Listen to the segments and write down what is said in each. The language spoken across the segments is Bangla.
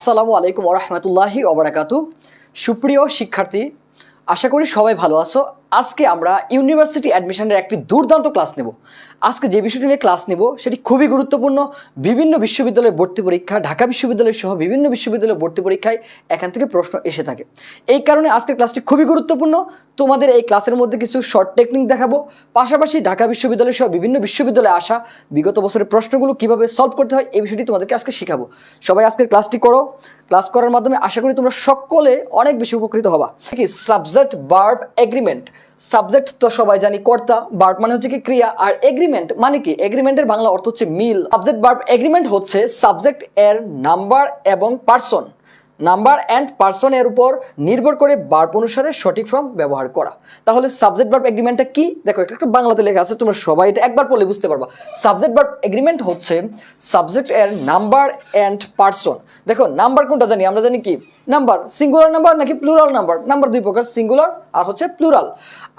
আসসালামু আলাইকুম ওরহমতুল্লাহি ওবরাকাতু সুপ্রিয় শিক্ষার্থী আশা করি সবাই ভালো আছো। আজকে আমরা ইউনিভার্সিটি অ্যাডমিশনের একটি দুর্দান্ত ক্লাস নেব। আজকে যে বিষয়টি নিয়ে ক্লাস নেব, সেটি খুবই গুরুত্বপূর্ণ। বিভিন্ন বিশ্ববিদ্যালয়ের ভর্তি পরীক্ষা, ঢাকা বিশ্ববিদ্যালয় সহ বিভিন্ন বিশ্ববিদ্যালয়ের ভর্তি পরীক্ষায় এখান থেকে প্রশ্ন এসে থাকে। এই কারণে আজকের ক্লাসটি খুবই গুরুত্বপূর্ণ। তোমাদের এই ক্লাসের মধ্যে কিছু শর্ট টেকনিক দেখাবো। পাশাপাশি ঢাকা বিশ্ববিদ্যালয় সহ বিভিন্ন বিশ্ববিদ্যালয়ে আসা বিগত বছরের প্রশ্নগুলো কীভাবে সলভ করতে হয়, এই বিষয়টি তোমাদেরকে আজকে শেখাবো। সবাই আজকের ক্লাসটি করো। ক্লাস করার মাধ্যমে আশা করি তোমরা সকলে অনেক বেশি উপকৃত হবা। কি সাবজেক্ট বার্ব এগ্রিমেন্ট সাবজেক্ট তো সবাই জানি, কর্তা বার্ব মানে হচ্ছে কি ক্রিয়া, আর এগ্রিমেন্ট মানে কি? এগ্রিমেন্টের বাংলা অর্থ হচ্ছে মিল। সাবজেক্ট বার্ব এগ্রিমেন্ট হচ্ছে সাবজেক্ট এর নাম্বার এবং পার্সন নাম্বার অ্যান্ড পার্সন এর উপর নির্ভর করে বার্ব অনুসারে সঠিক ফর্ম ব্যবহার করা। তাহলে সাবজেক্ট বার্ব এগ্রিমেন্টটা কি? দেখো, এটা একটু বাংলাতে লেখা আছে, তোমরা সবাই এটা একবার পড়লে বুঝতে পারবা। সাবজেক্ট বার্ব এগ্রিমেন্ট হচ্ছে সাবজেক্ট এর নাম্বার অ্যান্ড পার্সন দেখো নাম্বার কোনটা জানি? আমরা জানি কি? নাম্বার সিঙ্গুলার নাম্বার নাকি প্লুরাল নাম্বার নাম্বার দুই প্রকার সিঙ্গুলার আর হচ্ছে প্লুরাল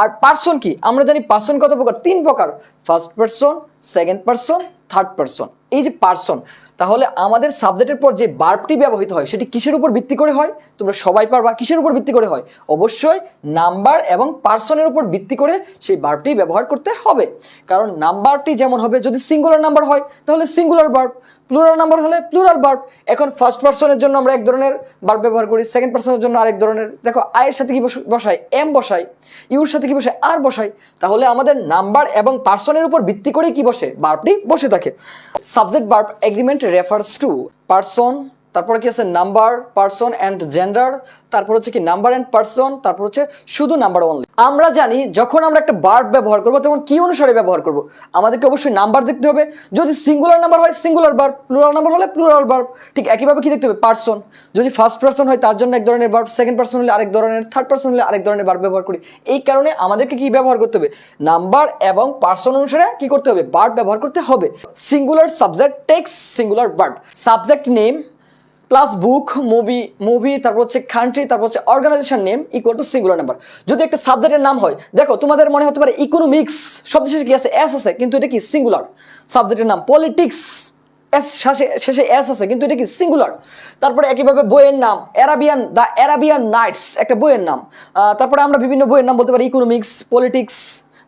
আর পার্সন কি? আমরা জানি পার্সন কত প্রকার? তিন প্রকার। First person second person third person এই যে পার্সন তাহলে আমাদের সাবজেক্টের পর যে বার্বটি ব্যবহৃত হয়, সেটি কিসের উপর ভিত্তি করে হয়? তোমরা সবাই পারবা, কিসের উপর ভিত্তি করে হয়? অবশ্যই নাম্বার এবং পার্সনের উপর ভিত্তি করে সেই বার্বটি ব্যবহার করতে হবে। কারণ নাম্বারটি যেমন হবে, যদি সিঙ্গুলার নাম্বার হয়, তাহলে সিঙ্গুলার বার্ব প্লুরাল নাম্বার হলে প্লুরাল বার্ব এখন ফার্স্ট পার্সনের জন্য আমরা এক ধরনের বার্ব ব্যবহার করি সেকেন্ড পার্সনের জন্য আরেক ধরনের। দেখো আয়ের সাথে কি বস- বসাই এম বসাই ইউর সাথে কি বসাই আর বসাই তাহলে আমাদের নাম্বার এবং পার্সনের উপর ভিত্তি করে কি বসে? বার্বটি বসে থাকে। Subject verb agreement refers to person তারপরে কি আছে? নাম্বার পার্সন অ্যান্ড জেন্ডার তারপর হচ্ছে কি নাম্বার অ্যান্ড পার্সন তারপর হচ্ছে শুধু নাম্বার অনলি আমরা জানি যখন আমরা একটা বার্ব ব্যবহার করব, তখন কি অনুসারে ব্যবহার করব? আমাদেরকে অবশ্যই নাম্বার দেখতে হবে। যদি সিঙ্গুলার নাম্বার হয় সিঙ্গুলার বার্ব প্লুরাল নাম্বার হলে প্লুরাল বার্ব ঠিক একইভাবে কি দেখতে হবে? পার্সন যদি ফার্স্ট পার্সন হয়, তার জন্য এক ধরনের বার্ব সেকেন্ড পার্সন হলে আরেক ধরনের থার্ড পার্সন হলে আরেক ধরনের বার্ব ব্যবহার করি। এই কারণে আমাদেরকে কি ব্যবহার করতে হবে? নাম্বার এবং পার্সন অনুসারে কি করতে হবে? বার্ব ব্যবহার করতে হবে। Singular subject takes singular verb subject name plus book movie movie তারপর হচ্ছে কান্ট্রি তারপর হচ্ছে organisation name equal to singular number যদি একটা সাবজেক্টের নাম হয়, দেখো তোমাদের মনে হতে পারে ইকোনমিক্স শব্দ শেষে কি আছে? এস আছে, কিন্তু এটা কি সিঙ্গুলার সাবজেক্টের নাম পলিটিক্স এস শেষে এস আছে, কিন্তু এটা কি সিঙ্গুলার তারপরে একইভাবে বইয়ের নাম অ্যারাবিয়ান দ্য অ্যারাবিয়ান নাইটস একটা বইয়ের নাম। তারপরে আমরা বিভিন্ন বইয়ের নাম বলতে পারি economics politics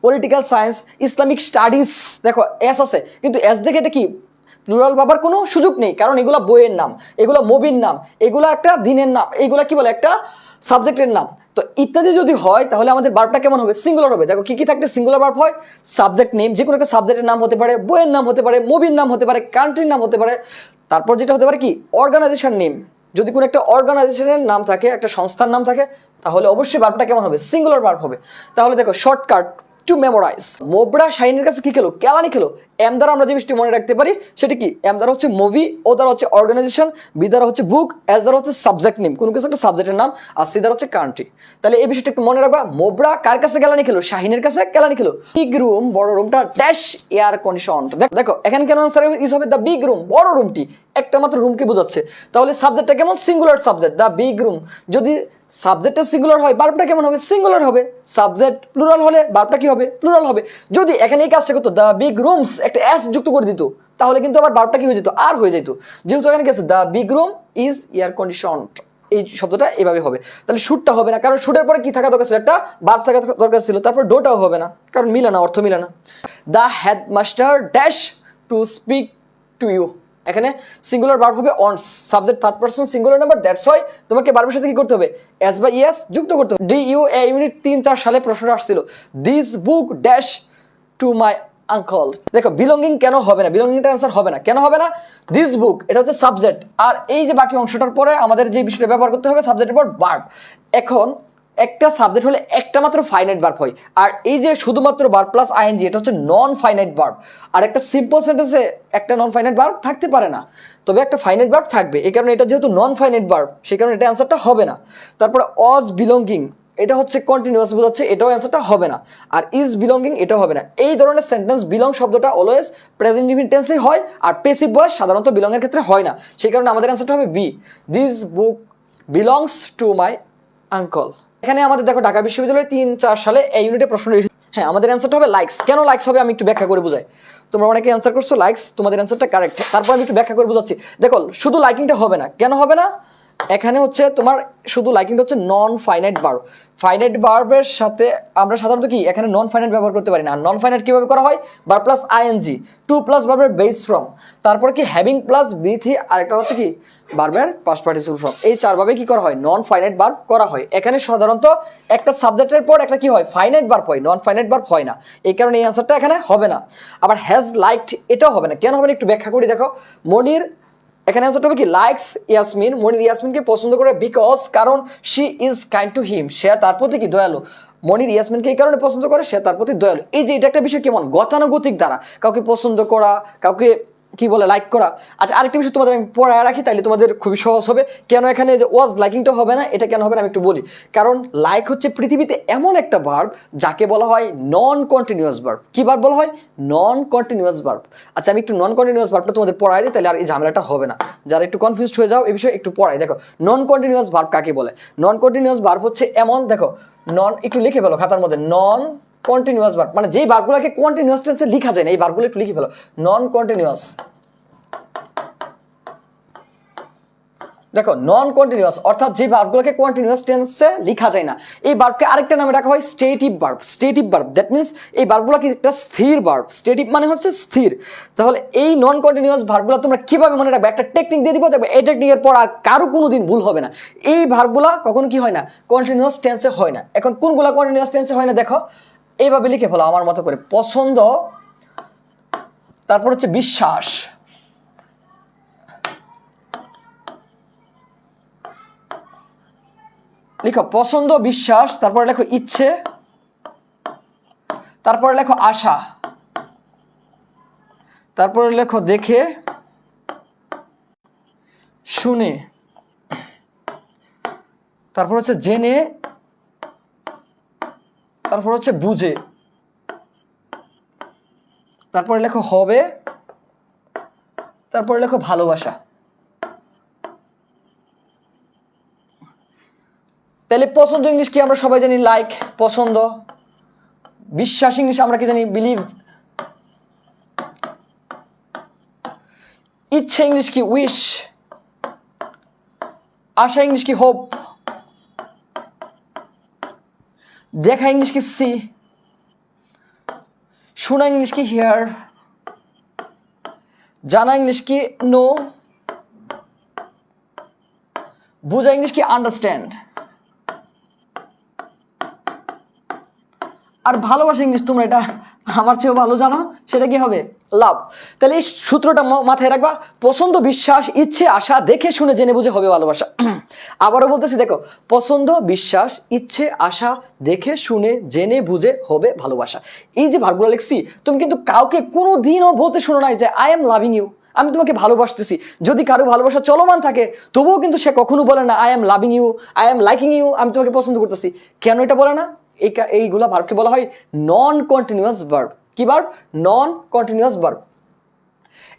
political science Islamic studies দেখো এস আছে, কিন্তু এস দেখে এটা কি প্লুরাল বাবার কোনো সুযোগ নেই, কারণ এগুলা বইয়ের নাম, এগুলো মুভির নাম, এগুলো একটা দিনের নাম, এগুলা কি বলে, একটা সাবজেক্টের নাম। তো ইত্যাদি যদি হয়, তাহলে আমাদের বার্বটা কেমন হবে? সিঙ্গুলার হবে। দেখো, কি কি থাকতে সিঙ্গুলার বার্ব হয়? সাবজেক্ট নেম যে কোনো একটা সাবজেক্টের নাম হতে পারে, বইয়ের নাম হতে পারে মুভির নাম হতে পারে কান্ট্রির নাম হতে পারে। তারপর যেটা হতে পারে কি? অর্গানাইজেশন নেম যদি কোনো একটা অর্গানাইজেশনের নাম থাকে, একটা সংস্থার নাম থাকে, তাহলে অবশ্যই বার্বটা কেমন হবে? সিঙ্গুলার বার্ব হবে। তাহলে দেখো শর্টকাট টু মেমোরাইজ মোবরা শাইনের কাছে কি খেলো? কেলানি খেলো? এম দ্বারা আমরা যে বিষয়টি মনে রাখতে পারি, সেটা কি? এম দ্বারা হচ্ছে মুভি ও দ্বারা হচ্ছে অর্গানাইজেশন বি দ্বারা হচ্ছে বুক এস দ্বারা হচ্ছে সাবজেক্ট নেম কোনো কিছু একটা সাবজেক্টের নাম, আর সি দ্বারা হচ্ছে কান্ট্রি তাহলে এই বিষয়টা একটু মনে রাখবা, মোবরা কার কাছে কেলানি খেলো? শাহিনের কাছে কেলানি খেলো? বিগ রুম বড় রুমটা ড্যাশ এয়ার কন্ডিশন দেখো এখানে কেন আনসার ইজ হবে দ্য বিগ রুম বড় রুমটি একটা মাত্র রুমকে বোঝাচ্ছে। তাহলে সাবজেক্টটা কেমন? Singular subject the big room যদি সাবজেক্টটা সিঙ্গুলার হয় বার্বটা কেমন হবে? সিঙ্গুলার হবে। সাবজেক্ট প্লুরাল হলে বার্বটা কি হবে? প্লুরাল হবে। যদি এখানে এই কাজটা করতো দ্য বিগ রুমস একটা এস যুক্ত করে দিত, তাহলে কিন্তু আবার বার্বটা কি হয়ে যেত? আর হয়ে যেত যেহেতু এখানে গেছে the big room is air conditioned এই শব্দটা এভাবে হবে। তাহলে শুটটা হবে না, কারণ শুটের পরে কি থাকা দরকার ছিল? একটা বার্ব থাকা দরকার ছিল, তারপর ডোটাও হবে না, কারণ মিলে না, অর্থ মিলে না। The headmaster dash to speak to you এখানে সিঙ্গুলার ভার্ব হবে অনস subject third person singular number that's why তোমাকে ভার্বের সাথে কি করতে হবে? এস বা ইএস যুক্ত করতে হবে। ডি ইউ এ ইউনিট তিন চার সালে প্রশ্নটা আসছিল। This book dash to my uncle দেখো বিলঙ্গিং কেন হবে না? বিলঙ্গিংটা অ্যান্সার হবে না। কেন হবে না? দিস বুক এটা হচ্ছে সাবজেক্ট আর এই যে বাকি অংশটার পরে আমাদের যে বিষয়টা ব্যবহার করতে হবে সাবজেক্টের পর ভার্ব এখন একটা সাবজেক্ট হলে একটা মাত্র ফাইনাইট বার্ব হয়। আর এই যে শুধুমাত্র বার প্লাস আইএনজি এটা হচ্ছে নন ফাইনাইট বার্ব আর একটা সিম্পল সেন্টেন্সে একটা নন ফাইনাইট বার্ব থাকতে পারে না। তবে একটা ফাইনাইট বার্ব থাকবে। এই কারণে এটা যেহেতু নন ফাইনাইট বার্ব সেই কারণে এটা অ্যান্সারটা হবে না। তারপরে অজ বিলঙ্গিং এটা হচ্ছে কন্টিনিউয়াস বোঝাচ্ছে, এটাও অ্যান্সারটা হবে না। আর ইজ বিলঙ্গিং এটাও হবে না। এই ধরনের সেন্টেন্স বিলং শব্দটা অলওয়েজ প্রেজেন্ট টেন্সে হয়, আর পেসিভ ভয়েস সাধারণত বিলংয়ের ক্ষেত্রে হয় না। সেই কারণে আমাদের অ্যান্সারটা হবে be this book belongs to my uncle এখানে আমাদের দেখো ঢাকা বিশ্ববিদ্যালয়ে তিন, চার সালে এই ইউনিটে প্রশ্ন হ্যাঁ আমাদের অ্যান্সারটা হবে লাইকস কেন লাইকস হবে আমি একটু ব্যাখ্যা করে বোঝাই। তোমরা অনেকে অ্যান্সার করছ লাইকস তোমাদের অ্যান্সারটা কারেক্ট তারপর আমি একটু ব্যাখ্যা করে বোঝাচ্ছি। দেখো, শুধু লাইকিংটা হবে না। কেন হবে না? এখানে হচ্ছে তোমার শুধু লাইকিংটা হচ্ছে নন ফাইনাইট বার্ব ফাইনাইট বার্বের সাথে আমরা সাধারণত কি, এখানে নন ফাইনাইট ব্যবহার করতে পারি না। নন ফাইনাইট কীভাবে করা হয়? বার প্লাস আইএনজি টু প্লাস বার্বের বেস ফ্রম তারপর কি হ্যাভিং প্লাস বিথি আরেকটা হচ্ছে কি বার্বের পাস্ট পার্টিসিপল ফ্রম এই চারভাবে কি করা হয়? নন ফাইনাইট বার্ব করা হয়। এখানে সাধারণত একটা সাবজেক্টের পর একটা কি হয়? ফাইনাইট বার্ব হয়। নন ফাইনাইট বার্ব হয় না। এই কারণে এই অ্যান্সারটা এখানে হবে না। আবার হ্যাজ লাইকড এটাও হবে না। কেন হবে না? একটু ব্যাখ্যা করি, দেখো। মনির এখানে অ্যান্সারটা হবে কি? লাইকস ইয়াসমিন মনির ইয়াসমিনকে পছন্দ করে বিকজ কারণ she is kind to him সে তার প্রতি কি দয়ালু? মনির ইয়াসমিনকে এই কারণে পছন্দ করে, সে তার প্রতি দয়ালু। এই যে, এটা একটা বিষয় কেমন? গতানুগতিক দ্বারা। কাউকে পছন্দ করা, কাউকে কি বলে লাইক করা। আচ্ছা আরেকটা বিষয় তোমাদের আমি পড়ায় রাখি তাহলে তোমাদের খুবই সহজ হবে। কেন এখানে যে ওয়াজ লাইকিংটা হবে না, এটা কেন হবে না আমি একটু বলি। কারণ লাইক হচ্ছে পৃথিবীতে এমন একটা ভার্ব যাকে বলা হয় নন কন্টিনিউয়াস ভার্ব কি ভার্ব বলা হয়? নন কন্টিনিউয়াস ভার্ব আচ্ছা আমি একটু নন কন্টিনিউয়াস ভার্বটা তোমাদের পড়াই দিই তাহলে আর এই ঝামেলাটা হবে না। যারা একটু কনফিউজড হয়ে যাও, এই বিষয়ে একটু পড়াই দেখো নন কন্টিনিউয়াস ভার্ব কাকে বলে? নন কন্টিনিউয়াস ভার্ব হচ্ছে এমন, দেখো নন একটু লিখে ফেলো খাতার মধ্যে নন কন্টিনিউয়াস ভার্ব মানে যেই ভার্বগুলোকে কন্টিনিউয়াস টেন্সে লেখা যায় না, এই ভার্বগুলো একটু লিখে ফেলো। নন কন্টিনিউয়াস দেখো নন কন্টিনিউয়াস অর্থাৎ যে ভার্বগুলোকে কন্টিনিউয়াস টেন্সে লেখা যায় না, এই ভার্বকে আরেকটা নামে রাখা হয় stative verb stative verb that means এই ভার্বগুলো কি একটা স্থির ভার্ব স্টেটিভ মানে হচ্ছে স্থির। তাহলে এই নন কন্টিনিউয়াস ভার্বগুলো তোমরা কীভাবে মনে রাখবে? একটা টেকনিক দিয়ে দিব, দেখবে এই টেকনিকের পর আর কারও কোনো দিন ভুল হবে না। এই ভার্বগুলো কখনো কি হয় না কন্টিনিউয়াস টেন্সে হয় না। এখন কোনগুলো কন্টিনিউয়াস টেন্সে হয় না, দেখো। এইভাবে লিখে ফেলো আমার মতো করে। পছন্দ, তারপর হচ্ছে বিশ্বাস। লিখো, পছন্দ, বিশ্বাস, তারপরে লেখো ইচ্ছে, তারপরে লেখো আশা, তারপরে লেখো দেখে, শুনে, তারপর হচ্ছে জেনে তারপর হচ্ছে বুঝে। তারপরে লেখো হবে। তারপরে লেখো ভালোবাসা। তাহলে পছন্দ ইংলিশ কি আমরা সবাই জানি? লাইক পছন্দ। বিশ্বাস ইংলিশ আমরা কি জানি? বিলিভ ইচ্ছে ইংলিশ কি? উইশ আশা ইংলিশ কি? হোপ দেখা ইংলিশ কি সি শোনা ইংলিশ কি হিয়ার জানা ইংলিশ কি নো বোঝা ইংলিশ কি আন্ডারস্ট্যান্ড আর ভালোবাসা ইংলিশ তোমরা এটা আমার চেয়েও ভালো জানো, সেটা কি হবে? লাভ। তাহলে এই সূত্রটা মাথায় রাখবা, পছন্দ, বিশ্বাস, ইচ্ছে, আশা দেখে শুনে জেনে বুঝে হবে ভালোবাসা। আবারও বলতেছি, দেখো, পছন্দ, বিশ্বাস, ইচ্ছে, আশা দেখে শুনে জেনে বুঝে হবে ভালোবাসা। এই যে ভার্বগুলো লিখছি, তুমি কিন্তু কাউকে কোনো দিনও বলতে শুনো নাই যে আই এম লাভিং ইউ আমি তোমাকে ভালোবাসতেছি। যদি কারও ভালোবাসা চলমান থাকে, তবুও কিন্তু সে কখনো বলে না I am loving you I am liking you আমি তোমাকে পছন্দ করতেছি। কেন এটা বলে না? এইগুলা ভার্বকে বলা হয় নন কন্টিনিউয়াস ভার্ব কি ভার্ব নন কন্টিনিউয়াস ভার্ব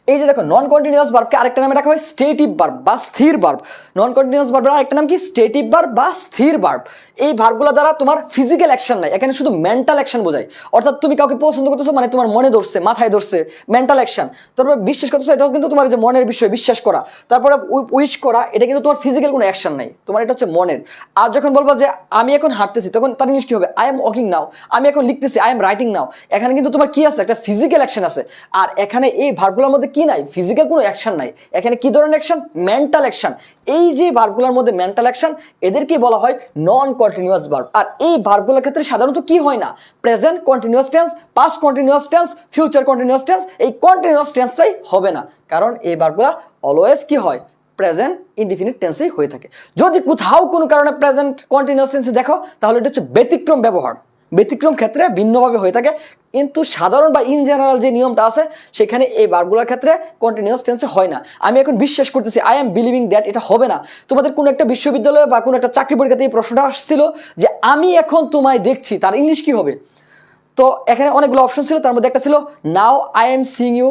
এই যে দেখো নন কন্টিনিউয়াস ভার্বকে আরেকটা নামে রাখা হয় স্টেটিভ ভার্ব বা স্থির ভার্ব নন কন্টিনিউয়াস ভার্বের আরেকটা নাম কি? স্টেটিভ ভার্ব বা স্থির ভার্ব এই ভার্বগুলো দ্বারা তোমার ফিজিক্যাল অ্যাকশন নাই, এখানে শুধু মেন্টাল অ্যাকশন বোঝায়। অর্থাৎ তুমি কাউকে পছন্দ করতেছো মানে তোমার মনে ধরছে, মাথায় ধরছে মেন্টাল অ্যাকশন তারপরে বিশ্বাস করতেছো, এটাও কিন্তু তোমার যে মনের বিষয় বিশ্বাস করা। তারপরে উইশ করা, এটা কিন্তু তোমার ফিজিক্যাল কোনো অ্যাকশন নাই। তোমার এটা হচ্ছে মনের। আর যখন বলবা যে, আমি এখন হাঁটতেছি তখন তার ইংলিশ কি হবে? আই এম ওয়াকিং নাও আমি এখন লিখতেছি আই এম রাইটিং নাও এখানে কিন্তু তোমার কি আছে? একটা ফিজিক্যাল অ্যাকশন আছে। আর এখানে এই ভার্বগুলোর মধ্যে কি নাই? ফিজিক্যাল কোনো অ্যাকশন নাই। এখানে কি ধরনের অ্যাকশন মেন্টাল অ্যাকশন এই যে ভার্বগুলোর মধ্যে মেন্টাল অ্যাকশন এদেরকে বলা হয় নন কন্টিনিউয়াস ভার্ব আর এই ভার্বগুলোর ক্ষেত্রে সাধারণত কি হয় না? Present continuous tense past continuous tense future continuous tense এই কন্টিনিউয়াস টেন্সটাই হবে না। কারণ এই ভার্বগুলো অলওয়েজ কি হয়? প্রেজেন্ট ইনডিফিনিট টেন্সেই হয়ে থাকে। যদি কোথাও কোনো কারণে প্রেজেন্ট কন্টিনিউয়াস টেন্সে দেখো, তাহলে এটা হচ্ছে ব্যতিক্রম ব্যবহার। ব্যতিক্রম ক্ষেত্রে ভিন্নভাবে হয়ে থাকে। কিন্তু সাধারণ বা ইন জেনারেল যে নিয়মটা আছে, সেখানে এই বারগুলোর ক্ষেত্রে কন্টিনিউয়াস টেন্সে হয় না। আমি এখন বিশ্বাস করতেছি আই এম বিলিভিং দ্যাট এটা হবে না। তোমাদের কোনো একটা বিশ্ববিদ্যালয়ে বা কোনো একটা চাকরি পরীক্ষাতে এই প্রশ্নটা আসছিল যে আমি এখন তোমায় দেখছি, তার ইংলিশ কি হবে? তো এখানে অনেকগুলো অপশন ছিল, তার মধ্যে একটা ছিল now I am seeing you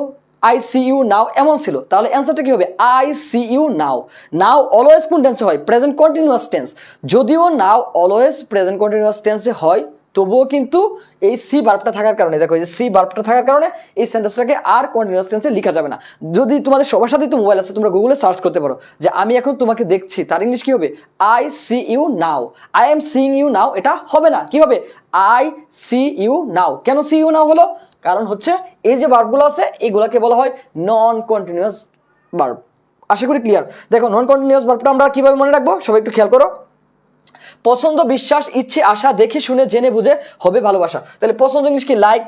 I see you now এমন ছিল। তাহলে অ্যান্সারটা কি হবে? I see you now now always কোন টেন্সে হয়? প্রেজেন্ট কন্টিনিউয়াস টেন্স যদিও নাও অলওয়েজ প্রেজেন্ট কন্টিনিউয়াস টেন্সে হয় তবুও কিন্তু এই সি বার্বটা থাকার কারণে, দেখো যে সি বার্বটা থাকার কারণে এই সেন্টেন্সটাকে আর কন্টিনিউয়াস টেন্সে লেখা যাবে না। যদি তোমাদের সবার সাথেই তো মোবাইল আছে, তোমরা গুগলে সার্চ করতে পারো যে আমি এখন তোমাকে দেখছি, তার ইংলিশ কি হবে? I see you now I am seeing you now এটা হবে না। কি হবে? আই সি ইউ নাও কেন সি ইউ নাও হলো? কারণ হচ্ছে এই যে বার্বগুলো আছে, এগুলোকে বলা হয় নন কন্টিনিউয়াস বার্ব আশা করি ক্লিয়ার দেখো নন কন্টিনিউয়াস বার্বটা আমরা কীভাবে মনে রাখব? সবাই একটু খেয়াল করো। পছন্দ, বিশ্বাস, ইচ্ছে, আশা দেখে শুনে, জেনে বুঝে হবে ভালোবাসা। তাহলে পছন্দ ইংলিশ কি? লাইক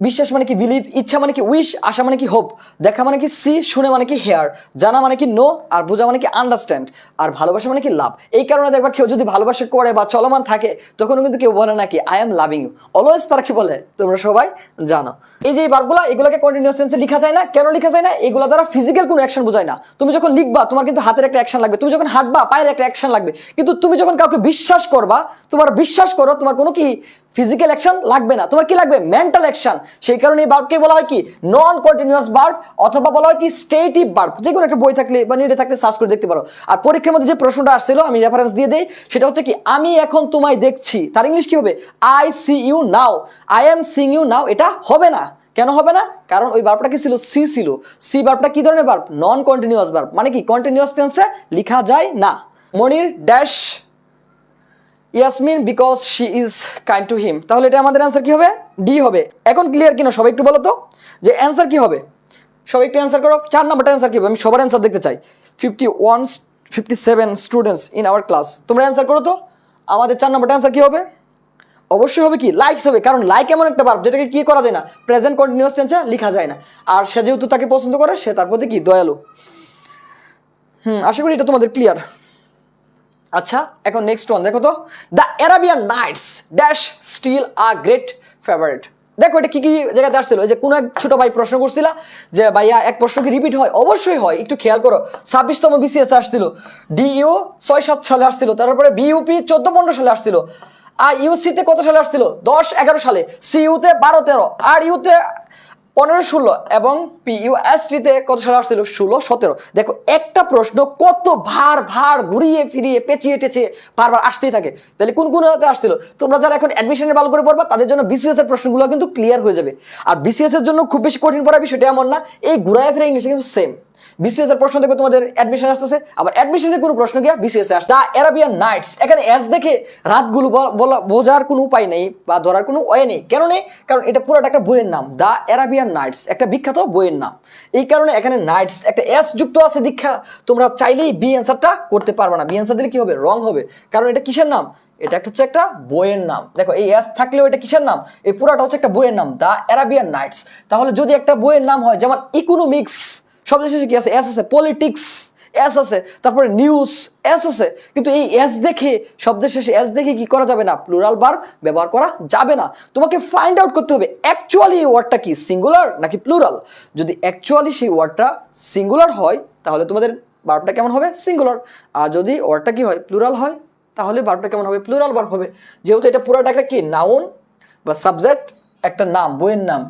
বিশ্বাস মানে কি বিলিভ ইচ্ছা মানে কি উইশ আশা মানে কি হোপ দেখা মানে কি সি শুনে মানে কি হেয়ার জানা মানে কি নো আর বোঝা মানে কি আন্ডারস্ট্যান্ড আর ভালোবাসা মানে কি লাভ। এই কারণে দেখবা কেউ যদি ভালোবাসা করে বা চলমান থাকে তখন কিন্তু কেউ বলে নাকি I am loving you always তারা কি বলে? তোমরা সবাই জানো। এই যে বারগুলা এগুলোকে কন্টিনিউয়াস টেন্সে লেখা যায় না। কেন লিখা যায় না? এগুলো দ্বারা ফিজিক্যাল কোনো অ্যাকশন বোঝায় না। তুমি যখন লিখবা, তোমার কিন্তু হাতের একটা অ্যাকশন লাগবে। তুমি যখন হাঁটবা, পায়ের একটা অ্যাকশন লাগবে। কিন্তু তুমি যখন কাউকে বিশ্বাস করবা, তোমার বিশ্বাস করো, তোমার কোনো কি ফিজিক্যাল অ্যাকশন লাগবে না। তোমার কি লাগবে? মেন্টাল অ্যাকশন সেই কারণে এই বার্বকে বলা হয় কি? নন কন্টিনিউয়াস বার্ব অথবা বলা হয় কি স্টেটিভ বার্ব যে কোনো একটা বই থাকলে বা নেটে থাকলে সার্চ করে দেখতে পারো। আর পরীক্ষার মধ্যে যে প্রশ্নটা আসছিল, আমি রেফারেন্স দিয়ে দেই, সেটা হচ্ছে কি, আমি এখন তোমায় দেখছি। তার ইংলিশ কি হবে? I see you now I am seeing you now এটা হবে না। কেন হবে না? কারণ ওই বার্বটা কি ছিল? সি ছিল। সি বার্বটা কি ধরনের বার্ব নন কন্টিনিউয়াস বার্ব মানে কি? কন্টিনিউয়াস টেন্সে লেখা যায় না। Monir dash Yasmin because she is kind to him তাহলে এটা আমাদের অ্যান্সার কি হবে? ডি হবে। এখন ক্লিয়ার কিনা? সবাই একটু বলো তো। যে অ্যান্সার কি হবে? সবাই একটু অ্যান্সার করো। চার নাম্বারটা অ্যান্সার কি হবে? আমি সবার অ্যান্সার দেখতে চাই। Fifty one fifty seven students in our class তোমরা অ্যান্সার করো তো। আমাদের চার নাম্বারটা অ্যান্সার কি হবে? অবশ্যই হবে কি? লাইকস হবে। কারণ লাইক এমন একটা ভার্ব যেটাকে কি করা যায় না? প্রেজেন্ট কন্টিনিউয়াস টেন্সে লেখা যায় না। আর সে যেহেতু তাকে পছন্দ করে, সে তার প্রতি কি? দয়ালু। হুম, আশা করি এটা তোমাদের ক্লিয়ার আচ্ছা এখন নেক্সট ওয়ান দেখো তো। The Arabian Nights dash still a great favourite দেখো, এটা কি কি জায়গাতে আসছিল? যে কোনো এক ছোট ভাই প্রশ্ন করছিল যে, ভাইয়া, এক প্রশ্ন কি রিপিট হয়? অবশ্যই হয়, একটু খেয়াল করো। ছাব্বিশতম বিসিএস আসছিল। ডিইউ ছয় সাত সালে আসছিল, তারপরে বিইউপি চোদ্দ পনেরো সালে আসছিল। আর ইউসিতে কত সালে আসছিল? দশ এগারো সালে। সিইউতে বারো তেরো। আর ইউতে পনেরো ষোলো এবং পিইউএসটিতে কত সালে আসছিল? ষোলো, সতেরো। দেখো, একটা প্রশ্ন কত ভার ভার ঘুরিয়ে ফিরিয়ে পেঁচিয়ে টেচিয়ে বারবার আসতেই থাকে। তাহলে কোন কোন হাতে আসছিল? তোমরা যারা এখন অ্যাডমিশনে ভালো করে পড়বা, তাদের জন্য বিসিএস এর প্রশ্নগুলো কিন্তু ক্লিয়ার হয়ে যাবে। আর বিসিএস এর জন্য খুব বেশি কঠিন পড়া বিষয়টা এমন না। এই ঘুরায় ফিরে ইংলিশে কিন্তু সেম বিসিএস এর প্রশ্ন দেখবে তোমাদের অ্যাডমিশন আসতেছে। আবার অ্যাডমিশনের কোনো প্রশ্ন গিয়া বিসিএস এ আসছে। দা অ্যারাবিয়ান নাইটস এখানে এস দেখে রাতগুলো বোঝার কোনো উপায় নেই বা ধরার কোনো ওয়ে নেই। কেন নেই? কারণ এটা পুরোটা একটা বইয়ের নাম। দা অ্যারাবিয়ান নাইটস একটা বিখ্যাত বইয়ের নাম। এই কারণে এখানে নাইটস একটা এস যুক্ত আছে দীক্ষা। তোমরা চাইলেই বি অ্যান্সারটা করতে পারবে না। বি অ্যান্সার দিলে কি হবে? রং হবে। কারণ এটা কিসের নাম? এটা একটা হচ্ছে একটা বইয়ের নাম। দেখো, এই এস থাকলেও এটা কিসের নাম? এই পুরাটা হচ্ছে একটা বইয়ের নাম। দা অ্যারাবিয়ান নাইটস তাহলে যদি একটা বইয়ের নাম হয়, যেমন ইকোনমিক্স শেষে কি আছে? এস আছে। পলিটিক্স এস আছে। তারপরে নিউজ এস আছে। কিন্তু এই এস দেখে, শব্দের শেষে এস দেখে কি করা যাবে না? প্লুরাল বার ব্যবহার করা যাবে না। তোমাকে ফাইন্ড আউট করতে হবে অ্যাকচুয়ালি এই ওয়ার্ডটা কি? সিঙ্গুলার নাকি প্লুরাল যদি অ্যাকচুয়ালি সেই ওয়ার্ডটা সিঙ্গুলার হয়, তাহলে তোমাদের বার্বটা কেমন হবে? সিঙ্গুলার আর যদি ওয়ার্ডটা কি হয়? প্লুরাল হয়, তাহলে বার্বটা কেমন হবে? প্লুরাল বার্ব হবে। যেহেতু এটা পুরোটা একটা কি? নাউন বা সাবজেক্ট একটা নাম, বইয়ের নাম।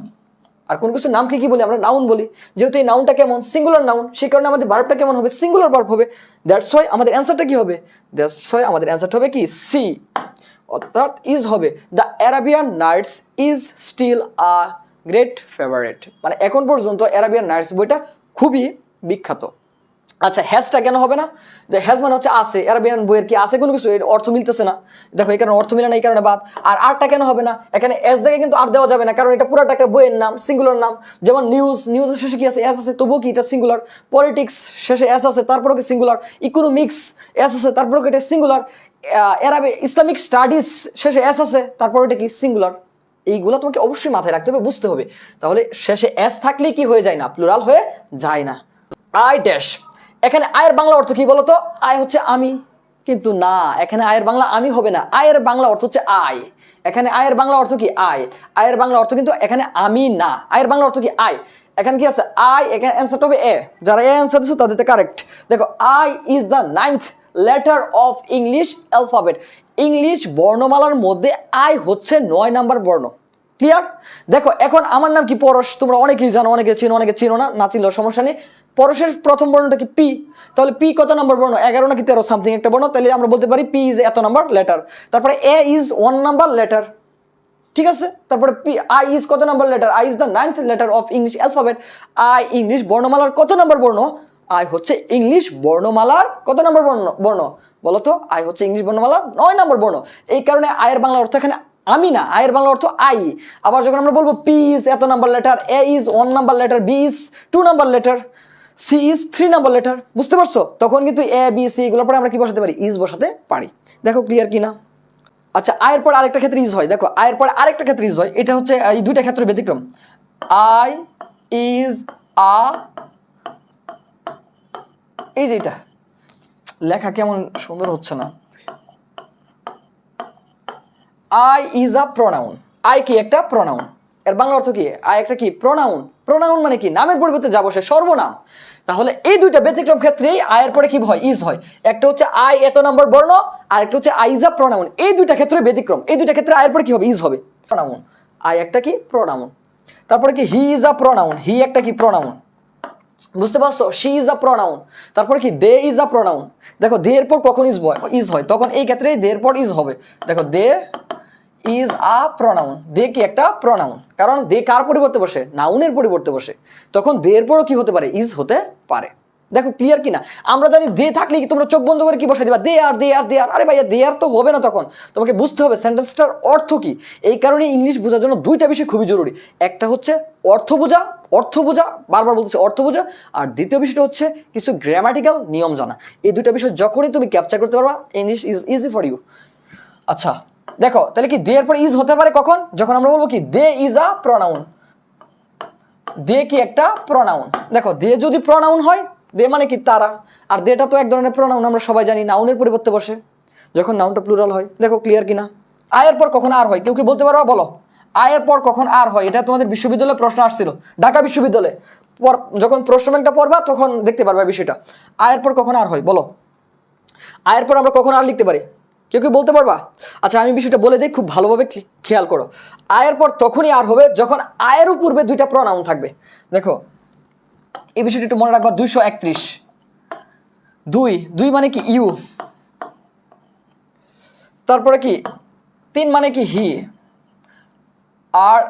আর কোন কিছু নামকে কি বলি, আমরা নাউন বলি। যেহেতু এই নাউনটা কেমন? সিঙ্গুলার নাউন সেই কারণে আমাদের বার্বটা কেমন হবে? সিঙ্গুলার বার্ব হবে। দ্যাটস ওয়াই আমাদের অ্যান্সারটা কি হবে? দ্যাটস ওয়াই আমাদের অ্যান্সারটা হবে কি? সি অর্থাৎ ইজ হবে। The Arabian Nights is still a great favourite মানে এখন পর্যন্ত অ্যারাবিয়ান নাইটস বইটা খুবই বিখ্যাত। আচ্ছা হ্যাজটা কেন হবে না? যে হ্যাজ মানে হচ্ছে আছে অ্যারাবিয়ান বইয়ের কি আছে কোনো কিছু? এর অর্থ মিলতেছে না। দেখো, এই কারণে অর্থ মিলে না, এই কারণে বাদ। আর আরটা কেন হবে না? এখানে এস দেখে কিন্তু আর দেওয়া যাবে না, কারণ এটা পুরোটা একটা বইয়ের নাম সিঙ্গুলার নাম। যেমন নিউজ নিউজের শেষে কি আছে? এস আছে, তবুও কি এটা সিঙ্গুলার পলিটিক্স শেষে এস আছে, তারপরেও কি সিঙ্গুলার ইকোনমিক্স এস আছে, তারপরেও কি এটা সিঙ্গুলার অ্যারাবি ইসলামিক স্টাডিজ শেষে এস আছে তারপর এটা কি সিঙ্গুলার এইগুলো তোমাকে অবশ্যই মাথায় রাখতে হবে, বুঝতে হবে। তাহলে শেষে এস থাকলে কি হয়ে যায় না? প্লুরাল হয়ে যায় না। I dash. এখানে আয়ের বাংলা অর্থ কি বলতো? আয় হচ্ছে আমি, কিন্তু না, এখানে আয়ের বাংলা আমি হবে না। আয়ের বাংলা অর্থ হচ্ছে আয়। এখানে আয়ের বাংলা অর্থ কি? আয়। আয়ের বাংলা অর্থ কিন্তু এখানে আমি না। আয়ের বাংলা অর্থ কি? আয়। এখানে কি আছে? আই এখানে অ্যান্সারটা হবে এ। যারা এ অ্যান্সার দিচ্ছ তাদের কারেক্ট দেখো I is the ninth letter of English alphabet English বর্ণমালার মধ্যে আই হচ্ছে নয় নাম্বার বর্ণ। ক্লিয়ার দেখো, এখন আমার নাম কি পরশ? তোমরা অনেকেই জানো, অনেকে চিনো অনেকে চিনো না না চিনলেও সমস্যা নেই। পরশের প্রথম বর্ণটা কি পি তাহলে পি কত নম্বর বর্ণ? এগারো নাকি তেরো? সামথিং একটা বর্ণ। তাহলে আমরা বলতে পারি পি ইজ এত নাম্বার লেটার তারপরে A is one number letter ঠিক আছে? তারপরে পি আই ইজ কত number letter I is the ninth letter of English alphabet I English বর্ণমালার কত নাম্বার বর্ণ? আই হচ্ছে ইংলিশ বর্ণমালার কত নম্বর বর্ণ বর্ণ? বলো তো আই হচ্ছে ইংলিশ বর্ণমালার নয় নম্বর বর্ণ। এই কারণে আয়ের বাংলা অর্থ এখানে আমি না আয়ের বাংলা অর্থ আই আবার যখন আমরা বলব পি ইজ এত number letter A is one number letter B is two number letter C is three number letter বুঝতে পারছ? তখন কিন্তু এ বি সি এগুলোর পরে আমরা কি বসাতে পারি? ইজ বসাতে পারি। দেখো ক্লিয়ার কি না আচ্ছা আয়ের পর আরেকটা ক্ষেত্রে ইজ হয়। দেখো আয়ের পর আরেকটা ক্ষেত্রে ইজ হয়। এটা হচ্ছে, এই দুইটা ক্ষেত্রে ব্যতিক্রম। আই ইজ আ এই যে এটা। লেখা কেমন সুন্দর হচ্ছে না। I is a pronoun I কি একটা প্রোনাউন এর বাংলা অর্থ কি? আই একটা কি? প্রোনাউন প্রোনাউন মানে কি? নামের পরিবর্তে যাব সে সর্বনাম। তাহলে এই দুইটা ব্যতিক্রম ক্ষেত্রেই আয়ের পরে কি হয়? ইজ হয়। একটা হচ্ছে আই এত নম্বর বর্ণ, আর একটা হচ্ছে আই ইজ আ প্রোনাউন এই দুইটা ক্ষেত্রে ব্যতিক্রম। এই দুইটা ক্ষেত্রে আয়ের পরে কি হবে? ইজ হবে। প্রোনাউন আই একটা কি? প্রোনাউন তারপরে কি? He is a pronoun he একটা কি? প্রোনাউন বুঝতে পারছ? শি ইজ আ প্রোনাউন তারপর কি? দে ইজ আ প্রোনাউন দেখো দে এর পর কখন ইজ ইজ হয়। তখন এই ক্ষেত্রে দে এর পর ইজ হবে। দেখো দে ইজ আ প্রনাউন দে কি একটা প্রনাউন কারণ দে কার পরিবর্তে বসে? নাউনের পরিবর্তে বসে। তখন দে এর পরও কি হতে পারে? ইজ হতে পারে। দেখো ক্লিয়ার কিনা? আমরা জানি দে থাকলে কি তোমরা চোখ বন্ধ করে কি বসাই দিবা? দে আর দে আর দে আর আরে ভাইয়া দে আর তো হবে না তখন। তোমাকে বুঝতে হবে সেন্টেন্সটার অর্থ কি? এই কারণে ইংলিশ বোঝার জন্য দুইটা বিষয় খুবই জরুরি। একটা হচ্ছে অর্থ বোঝা অর্থ বোঝা, বারবার বলতেছি অর্থ বোঝা। আর দ্বিতীয় বিষয়টা হচ্ছে কিছু গ্রামাটিক্যাল নিয়ম জানা। এই দুইটা বিষয় যখনই তুমি ক্যাপচার করতে পারবা English is easy for you আচ্ছা দেখো, তাহলে কি দে এর পর ইজ হতে পারে কখন? যখন আমরা বলব কি দে ইজ আ প্রনাউন দে কি একটা প্রনাউন দেখো দে যদি প্রনাউন হয় দে মানে কি তারা? আর দেটা তো এক ধরনের প্রনাউন আমরা সবাই জানি নাউনের পরিবর্তে বসে। যখন নাউনটা প্লুরাল হয়, দেখো ক্লিয়ার কিনা? আয়ের পর কখন আর হয়? কেউ কি বলতে পারবা? বলো। আয়ের পর কখন আর হয়? এটা তোমাদের বিশ্ববিদ্যালয়ে প্রশ্ন আসছিল। ঢাকা বিশ্ববিদ্যালয়ে। পর যখন প্রশ্ন ব্যাংকটা পড়বা, তখন দেখতে পারবা বিষয়টা। আয়ের পর কখন আর হয়? বলো। আয়ের পর আমরা কখন আর লিখতে পারি? কেউ কেউ বলতে পারবা? আচ্ছা আমি বিষয়টা বলে দিই, খুব ভালোভাবে খেয়াল করো। আয়ের পর তখনই আর হবে যখন আয়ের পূর্বে দুইটা প্রনাউন থাকবে। দেখো, এই বিষয়টা একটু মনে রাখবা, দুইশো একত্রিশ। দুই দুই মানে কি ইউ? তারপরে কি? তিন মানে কি হি? আর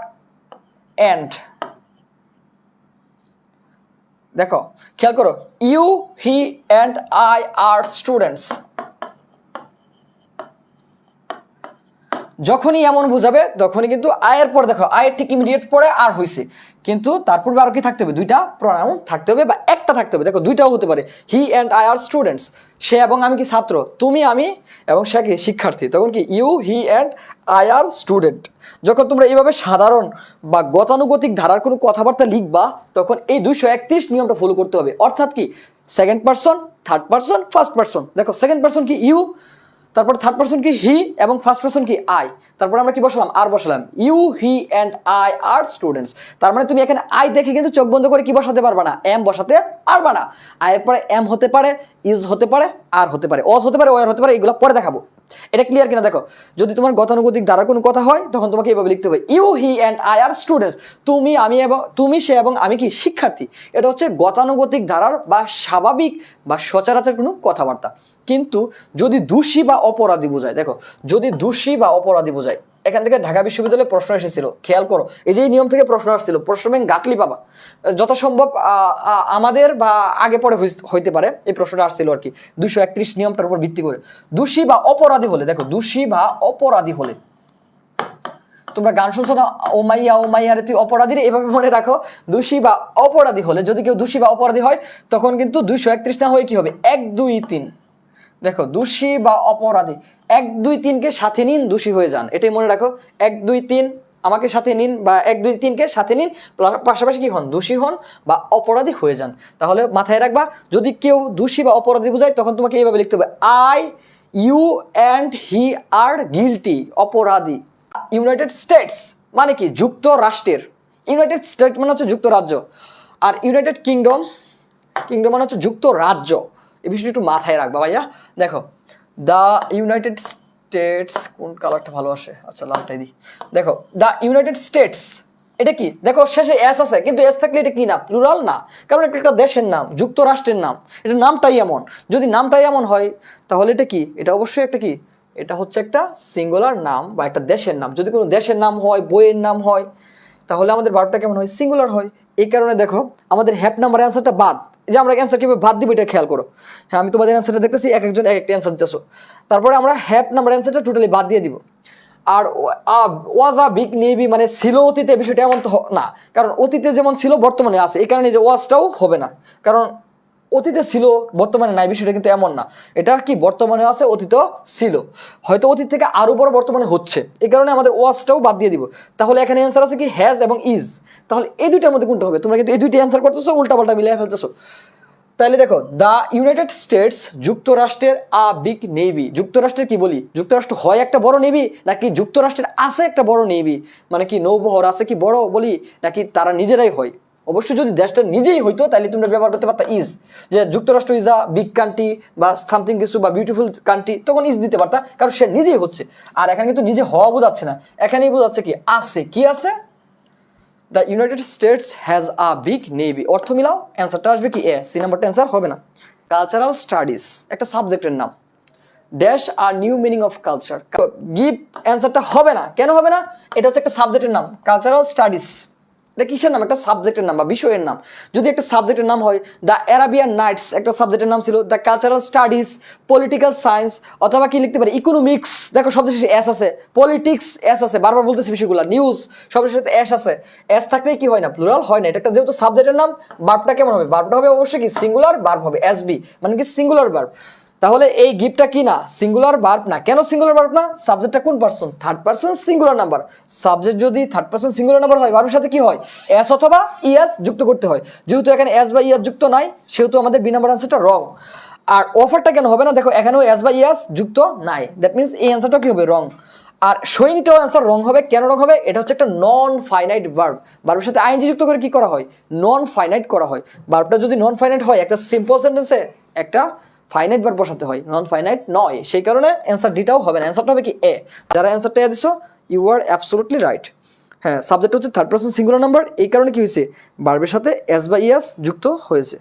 এন্ড দেখো, খেয়াল করো, you, he and I, are students যখনই এমন বুঝাবে, তখনই কিন্তু আয়ের পর দেখো, আয়ের ঠিক ইমিডিয়েট পরে আর হয়েছে কিন্তু তার পূর্বে আরও কি থাকতে হবে? দুইটা প্রনাউন থাকতে হবে বা একটা থাকতে হবে। দেখো, দুইটাও হতে পারে। He and I are students সে এবং আমি কি ছাত্র? তুমি, আমি এবং সে কি শিক্ষার্থী? তখন কি you he and I are student যখন তোমরা এইভাবে সাধারণ বা গতানুগতিক ধারার কোনো কথাবার্তা লিখবা, তখন এই দুইশো একত্রিশ নিয়মটা ফলো করতে হবে। অর্থাৎ কি? Second person third person first person দেখো সেকেন্ড পার্সন কি? ইউ তারপর থার্ড পার্সন কি হি এবং ফার্স্ট পার্সন কি আই তারপর আমরা কি বসালাম? আর বসালাম। You he and I are students তার মানে তুমি এখানে আই দেখে কিন্তু চোখ বন্ধ করে কি বসাতে পারবা না? এম বসাতে পারবা না। আয়ের পরে এম হতে পারে ইজ হতে পারে আর হতে পারে অজ হতে পারে ওয়ার হতে পারে, এগুলো পরে দেখাবো। এটা ক্লিয়ার কিনা দেখো? যদি তোমার গতানুগতিক ধারার কোনো কথা হয়, তখন তোমাকে এভাবে লিখতে হবে। You he and I are students তুমি, আমি এবং, তুমি, সে এবং আমি কি শিক্ষার্থী? এটা হচ্ছে গতানুগতিক ধারার বা স্বাভাবিক বা সচরাচর কোনো কথাবার্তা। কিন্তু যদি দোষী বা অপরাধী বোঝায়, দেখো, যদি দোষী বা অপরাধী বোঝায়, এখান থেকে ঢাকা বিশ্ববিদ্যালয়ে প্রশ্ন এসেছিল, খেয়াল করো, এই যে এই নিয়ম থেকে প্রশ্ন আসছিল, প্রশ্ন ব্যাংক গাটলি পাবা। যথাসম্ভব আমাদের বা আগে পরে হইতে পারে, এই প্রশ্নটা আসছিল আর কি দুশো একত্রিশ নিয়মটার উপর ভিত্তি করে। দোষী বা অপরাধী হলে, দেখো, দোষী বা অপরাধী হলে, তোমরা গান শুনছো না, ও মাইয়া ও মাইয়া রে, তুই অপরাধী এভাবে মনে রাখো, দোষী বা অপরাধী হলে, যদি কেউ দোষী বা অপরাধী হয়, তখন কিন্তু দুইশো একত্রিশ না হয়ে কি হবে? এক, দুই, তিন। দেখো, দোষী বা অপরাধী, এক, দুই, তিনকে সাথে নিন, দোষী হয়ে যান। এটাই মনে রাখো, এক, দুই, তিন আমাকে সাথে নিন বা এক, দুই, তিনকে সাথে নিন পাশাপাশি কি হন, দোষী হন বা অপরাধী হয়ে যান। তাহলে মাথায় রাখবা, যদি কেউ দোষী বা অপরাধী বোঝায়, তখন তোমাকে এইভাবে লিখতে হবে I you and he are guilty অপরাধী। ইউনাইটেড স্টেটস মানে কি? যুক্তরাষ্ট্রের। ইউনাইটেড স্টেট মানে হচ্ছে যুক্তরাজ্য। আর ইউনাইটেড কিংডম কিংডম মানে হচ্ছে যুক্তরাজ্য। এই বিষয়টা একটু মাথায় রাখবা, ভাইয়া। দেখো দ্য ইউনাইটেড স্টেটস কোন কালারটা ভালো আসে? আচ্ছা লালটাই দিই। দেখো দ্য ইউনাইটেড স্টেটস এটা কি? দেখো, শেষে এস আছে, কিন্তু এস থাকলে এটা কি না? প্লুরাল না। কারণ এটা একটা দেশের নাম, যুক্তরাষ্ট্রের নাম। এটা নামটাই এমন। যদি নামটাই এমন হয়, তাহলে এটা কি? এটা অবশ্যই একটা কি? এটা হচ্ছে একটা সিঙ্গুলার নাম বা একটা দেশের নাম। যদি কোনো দেশের নাম হয়, বইয়ের নাম হয়, তাহলে আমাদের ভার্বটা কেমন হয়? সিঙ্গুলার হয়। এই কারণে দেখো, আমাদের হ্যাপ নাম্বারের অ্যান্সারটা বাদ। যে আমরা অ্যান্সার কীভাবে বাদ দিব এটা খেয়াল করো। হ্যাঁ আমি তোমাদের অ্যান্সারটা দেখতেছি, এক একজন এক একটা অ্যান্সার দিতেছো। তারপরে আমরা হ্যাপ নাম্বার অ্যান্সারটা টোটালি বাদ দিয়ে দিব। আর ওয়াজ আ বিগ নেভি মানে ছিল অতীতে বিষয়টা এমন তো না। কারণ অতীতে যেমন ছিল, বর্তমানে আছে। এই কারণে যে ওয়াজটাও হবে না। কারণ অতীতে ছিল, বর্তমানে নাই, বিষয়টা কিন্তু এমন না। এটা কি বর্তমানে আছে অতীত ছিল। হয়তো অতীত থেকে আরও বড় বর্তমানে হচ্ছে। এই কারণে আমাদের ওয়াজটাও বাদ দিয়ে দিব। তাহলে এখানে অ্যান্সার আছে কি হ্যাজ এবং ইজ তাহলে এই দুইটার মধ্যে কোনটা হবে? তোমরা কিন্তু এই দুইটি অ্যান্সার করতেছো, উল্টাপাল্টা মিলিয়ে ফেলতেছো। তাহলে দেখো দ্য ইউনাইটেড স্টেটস যুক্তরাষ্ট্রের আ বিগ নেভি। যুক্তরাষ্ট্রের কি বলি? যুক্তরাষ্ট্র হয় একটা বড় নেভি, নাকি যুক্তরাষ্ট্রের আছে একটা বড় নেভি? মানে কি নৌবহর আছে কি বড় বলি? নাকি তারা নিজেরাই হয়? অবশ্যই যদি দেশটা নিজেই হইতো তাহলে তোমরা ব্যবহার করতে পারতা ইজ যে যুক্তরাষ্ট্র ইজ আ বিগ কান্ট্রি বা সামথিং কিছু বা বিউটিফুল কান্ট্রি তখন ইজ দিতে পারতা, কারণ সে নিজেই হচ্ছে। আর এখানে কিন্তু নিজে হওয়া বোঝাচ্ছে না। এখানেই বোঝাচ্ছে কি, আছে। কি আছে? The United States has a big navy অর্থ মিলাও অ্যান্সারটা আসবে কি? এ সি নাম্বারটা অ্যান্সার হবে না। কালচারাল স্টাডিজ একটা সাবজেক্টের নাম। Dash are new meaning of culture give অ্যান্সারটা হবে না। কেন হবে না? এটা হচ্ছে একটা সাবজেক্টের নাম। কালচারাল স্টাডিজ এটা কিসের নাম? একটা সাবজেক্টের নাম বা বিষয়ের নাম। যদি একটা সাবজেক্টের নাম হয় দ্য অ্যারাবিয়ান নাইটস একটা সাবজেক্টের নাম ছিল the cultural studies political science অথবা কি লিখতে পারি? ইকোনমিক্স দেখো শব্দ শেষে এস আছে। পলিটিক্স এস আছে। বারবার বলতেছি বিষয়গুলো। নিউজ শব্দের সাথে এস আছে। এস থাকলেই কি হয় না? প্লুরাল হয় না। এটা একটা যেহেতু সাবজেক্টের নাম বার্বটা কেমন হবে? বার্বটা হবে অবশ্যই কি? সিঙ্গুলার বার্ব হবে এস বি মানে কি? সিঙ্গুলার বার্ব তাহলে এই গিফটটা কি না? সিঙ্গুলার ভার্ব না। কেন সিঙ্গুলার ভার্ব না? সাবজেক্টটা কোন person third person singular number subject যদি থার্ড পার্সন সিঙ্গুলার নাম্বার হয় ভার্বের সাথে কি হয়? এস অথবা ইএস যুক্ত করতে হয়। যেহেতু এখানে এস বা ইএস যুক্ত নাই, সেহেতু আমাদের বি নাম্বার আনসারটা রং আর অফারটা কেন হবে না? দেখো, এখানেও এস বা ইএস যুক্ত নাই। দ্যাট মিনস এই অ্যান্সারটা কি হবে? রং আর শোয়িংটাও অ্যান্সার রং হবে। কেন রং হবে? এটা হচ্ছে একটা নন ফাইনাইট ভার্ব ভার্বের সাথে আইনজি যুক্ত করে কি করা হয়? নন ফাইনাইট করা হয়। ভার্বটা যদি নন ফাইনাইট হয়, একটা সিম্পল সেন্টেন্সে একটা ফাইনাইট বার বসাতে হয় নন ফাইনাইট নয়। সেই কারণে অ্যান্সার ডিটাও হবে না। অ্যান্সারটা হবে কি এ যারা অ্যান্সারটা এ দিছো ইউ আর অ্যাবসোলুটলি রাইট হ্যাঁ সাবজেক্ট হচ্ছে থার্ড পার্সন সিঙ্গুলার নাম্বার এই কারণে কি হয়েছে? বার্বের সাথে এস বা ইয়াস যুক্ত হয়েছে।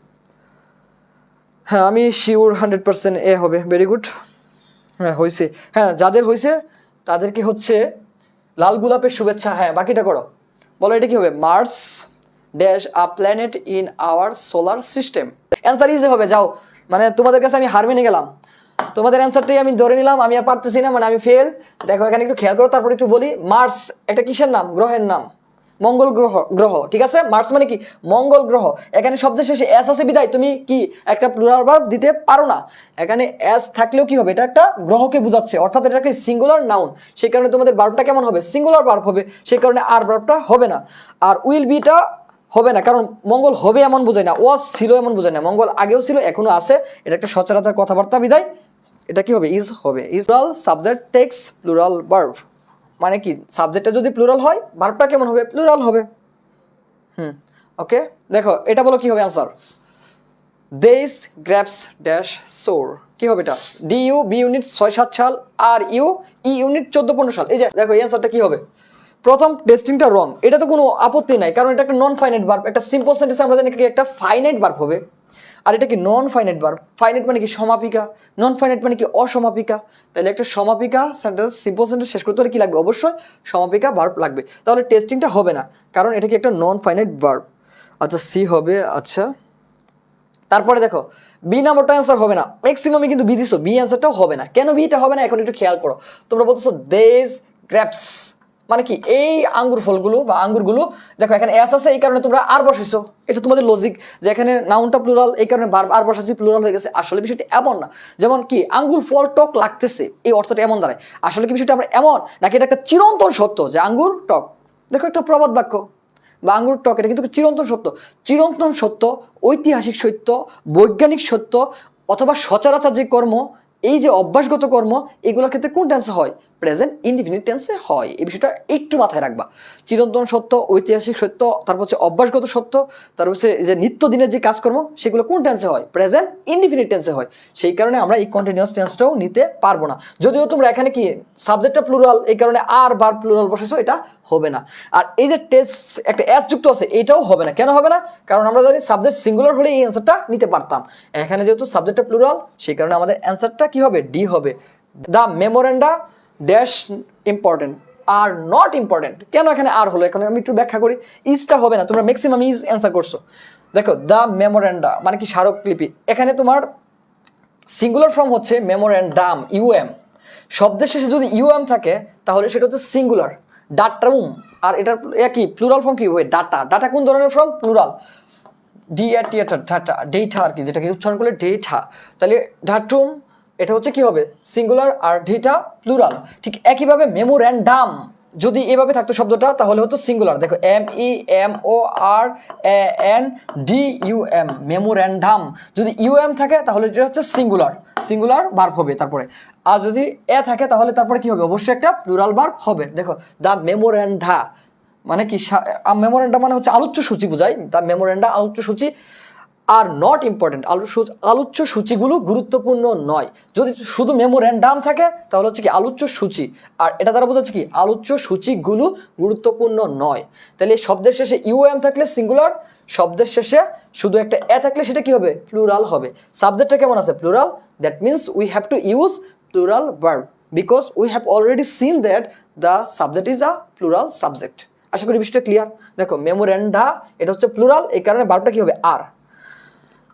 হ্যাঁ আমি শিওর হান্ড্রেড পার্সেন্ট এ হবে। ভেরি গুড হ্যাঁ হয়েছে। হ্যাঁ যাদের হয়েছে, তাদেরকে হচ্ছে লাল গোলাপের শুভেচ্ছা। হ্যাঁ বাকিটা করো। বলো, এটা কি হবে? Mars dash a planet in our solar system answer easy হবে, যাও। মানে তোমাদের কাছে আমি হার মেনে গেলাম। তোমাদের অ্যান্সারটাই আমি ধরে নিলাম, আমি আর পারতেছি না মানে আমি ফেল দেখো, এখানে একটু খেয়াল করো, তারপর একটু বলি মার্স একটা কিসের নাম? গ্রহের নাম। মঙ্গল গ্রহ গ্রহ, ঠিক আছে? মার্স মানে কি? মঙ্গল গ্রহ। এখানে শব্দের শেষে এস আছে বিদায়। তুমি কি একটা প্লুরাল ভার্ব দিতে পারো না? এখানে এস থাকলেও কি হবে? এটা একটা গ্রহকে বোঝাচ্ছে। অর্থাৎ এটা একটা সিঙ্গুলার নাউন সেই কারণে তোমাদের ভার্বটা কেমন হবে? সিঙ্গুলার ভার্ব হবে। সেই কারণে আর ভার্বটা হবে না। আর উইল বিটা হবে না। কারণ মঙ্গল হবে এমন বোঝায় না। ওয়াজ ছিল এমন বোঝায় না। মঙ্গল আগেও ছিল, এখনও আছে। এটা একটা সচরাচর কথাবার্তা, বিদায়। এটা কি হবে? ইজ হবে। Is subject takes plural verb. মানে কি? সাবজেক্টটা যদি প্লুরাল হয়, ভার্বটা কেমন হবে? প্লুরাল হবে। হুম, ওকে? দেখো, এটা বলো কি হবে আনসার? দেশ গ্র্যাপস ড্যাশ সোর। কি হবে এটা? ডি ইউ বি ইউনিট ছয় সাত সাল, আর ইউ ই ইউনিট চোদ্দ পনেরো সাল। এই যে, দেখো, এই অ্যান্সারটা কি হবে? প্রথম টেস্টিংটা রং এটা তো কোনো আপত্তি নাই, কারণ এটা একটা নন ফাইনাইট বার্ব একটা সিম্পল সেন্টেন্স আমরা জানি কি একটা ফাইনাইট বার্ব হবে। আর এটা কি নন ফাইনাইট বার্ব ফাইনাইট মানে কি সমাপিকা নন ফাইনাইট মানে কি অসমাপিকা। তাহলে একটা সমাপিকা সেন্টেন্স সিম্পল সেন্টেন্স শেষ করতে হলে কি লাগবে? অবশ্যই সমাপিকা বার্ব লাগবে। তাহলে টেস্টিংটা হবে না, কারণ এটা কি একটা নন ফাইনাইট বার্ব আচ্ছা সি হবে আচ্ছা। তারপরে দেখো বি নাম্বারটা অ্যান্সার হবে না। ম্যাক্সিমামই কিন্তু বি দিছো বি অ্যান্সারটাও হবে না। কেন বিটা হবে না? এখন একটু খেয়াল করো। তোমরা বলতেছো দেশ গ্র্যাপস মানে কি, এই আঙ্গুর ফলগুলো বা আঙ্গুরগুলো, দেখো এখানে এস আছে, এই কারণে তোমরা আর বসাইছো। এটা তোমাদের লজিক যে এখানে নাউনটা প্লুরাল এই কারণে বার আর বসাচ্ছি প্লুরাল হয়ে গেছে। আসলে বিষয়টি এমন না। যেমন কি, আঙ্গুর ফল টক লাগতেছে, এই অর্থটা এমন দাঁড়ায়। আসলে কি বিষয়টা আমরা এমন, নাকি এটা একটা চিরন্তন সত্য যে আঙ্গুর টক? দেখো একটা প্রবাদ বাক্য। বা আঙ্গুর টক, এটা কিন্তু চিরন্তন সত্য। চিরন্তন সত্য, ঐতিহাসিক সত্য, বৈজ্ঞানিক সত্য, অথবা সচরাচর যে কর্ম, এই যে অভ্যাসগত কর্ম, এগুলোর ক্ষেত্রে কোন টেন্সে হয়? প্রেজেন্ট ইনডিফিনিট টেন্সে হয়। এই বিষয়টা একটু মাথায় রাখবা। চিরন্তন সত্য, ঐতিহাসিক সত্য, তারপর হচ্ছে অভ্যাসগত সত্য, তারপর হচ্ছে যে নিত্যদিনের যে কাজকর্ম, সেগুলো কোন টেন্সে হয়? প্রেজেন্ট ইনডিফিনিট টেন্সে হয়। সেই কারণে আমরা এই কন্টিনিউয়াস টেন্সটাও নিতে পারব না। যদিও তোমরা এখানে কি সাবজেক্টটা প্লুরাল এই কারণে আর বার প্লুরাল বসেছো, এটা হবে না। আর এই যে টেস্ট একটা অ্যাস যুক্ত আছে, এটাও হবে না। কেন হবে না? কারণ আমরা জানি সাবজেক্ট সিঙ্গুলার হলে এই অ্যান্সারটা নিতে পারতাম। এখানে যেহেতু সাবজেক্টটা প্লুরাল সেই কারণে আমাদের অ্যান্সারটা কি হবে? ডি হবে। The memoranda dash important are not important কেন এখানে আর হলো? এখানে আমি একটু ব্যাখ্যা করি। ইজটা হবে না, তোমরা ম্যাক্সিমাম ইজ অ্যান্সার করছ। দেখো দ্য মেমোরেন্ডা মানে কি স্মারকলিপি এখানে তোমার সিঙ্গুলার ফর্ম হচ্ছে মেমোরেন্ডাম ইউএম শব্দের শেষে যদি ইউএম থাকে, তাহলে সেটা হচ্ছে সিঙ্গুলার ডাটারুম আর এটার একই প্লুরাল ফর্ম কি? হবে ডাটা ডাটা কোন ধরনের ফর্ম প্লুরাল ডিএটিএটা ডাটা ডেটা আর কি, যেটাকে উচ্চারণ করলে ডেটা তাহলে ডাটুম এটা হচ্ছে কি হবে? সিঙ্গুলার আর ডেটা প্লুরাল ঠিক একইভাবে মেমোরেন্ডাম যদি এভাবে থাকতো শব্দটা, তাহলে হতো সিঙ্গুলার দেখো M E M O R N D U M memorandum যদি ইউ এম থাকে, তাহলে এটা হচ্ছে সিঙ্গুলার সিঙ্গুলার বার্ব হবে তারপরে। আর যদি এ থাকে, তাহলে তারপরে কি হবে? অবশ্যই একটা প্লুরাল বার্ব হবে। দেখো দ্য মেমোরেন্ডা মানে কি মেমোরেন্ডা মানে হচ্ছে আলোচ্য সূচি বোঝায়। দ্য মেমোরেন্ডা আলোচ্য সূচি আর নট ইম্পর্টেন্ট আলোচ্য সূচিগুলো গুরুত্বপূর্ণ নয়। যদি শুধু মেমোরেন্ডাম থাকে, তাহলে হচ্ছে কি আলোচ্য সূচি। আর এটা দ্বারা বোঝাচ্ছে কি আলোচ্য সূচিগুলো গুরুত্বপূর্ণ নয়। তাহলে শব্দের শেষে ইউএম থাকলে সিঙ্গুলার শব্দের শেষে শুধু একটা এ থাকলে সেটা কি হবে? প্লুরাল হবে। সাবজেক্টটা কেমন আছে? Plural that means we have to use plural verb because we have already seen that the subject is a plural subject আশা করি বিষয়টা ক্লিয়ার দেখো মেমোরেন্ডা এটা হচ্ছে প্লুরাল এই কারণে ভার্বটা কি হবে? আর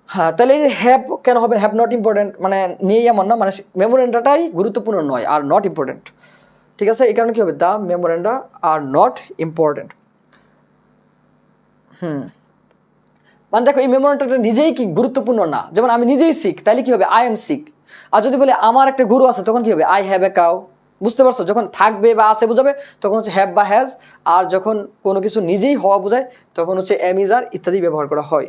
হ্যাঁ তাহলে হ্যাভ কেন হবে? হ্যাভ নট ইম্পর্টেন্ট মানে নেই এমন না মানে মেমোরেন্ডাটাই গুরুত্বপূর্ণ নয়, আর নট ইম্পর্টেন্ট ঠিক আছে? এই কারণে কি হবে? The memoranda are not important hmm. মানে দেখো, এই মেমোরেন্ডাটা নিজেই কি গুরুত্বপূর্ণ না? যেমন আমি নিজেই শিখ, তাহলে কী হবে? আই এম শিখ। আর যদি বলে আমার একটা গুরু আছে, তখন কি হবে? আই হ্যাভ এ কাউ বুঝতে পারছ? যখন থাকবে বা আছে, বোঝাবে, তখন হচ্ছে হ্যাভ বা হ্যাজ আর যখন কোনো কিছু নিজেই হওয়া, বোঝায়, তখন হচ্ছে আর ইত্যাদি ব্যবহার করা হয়।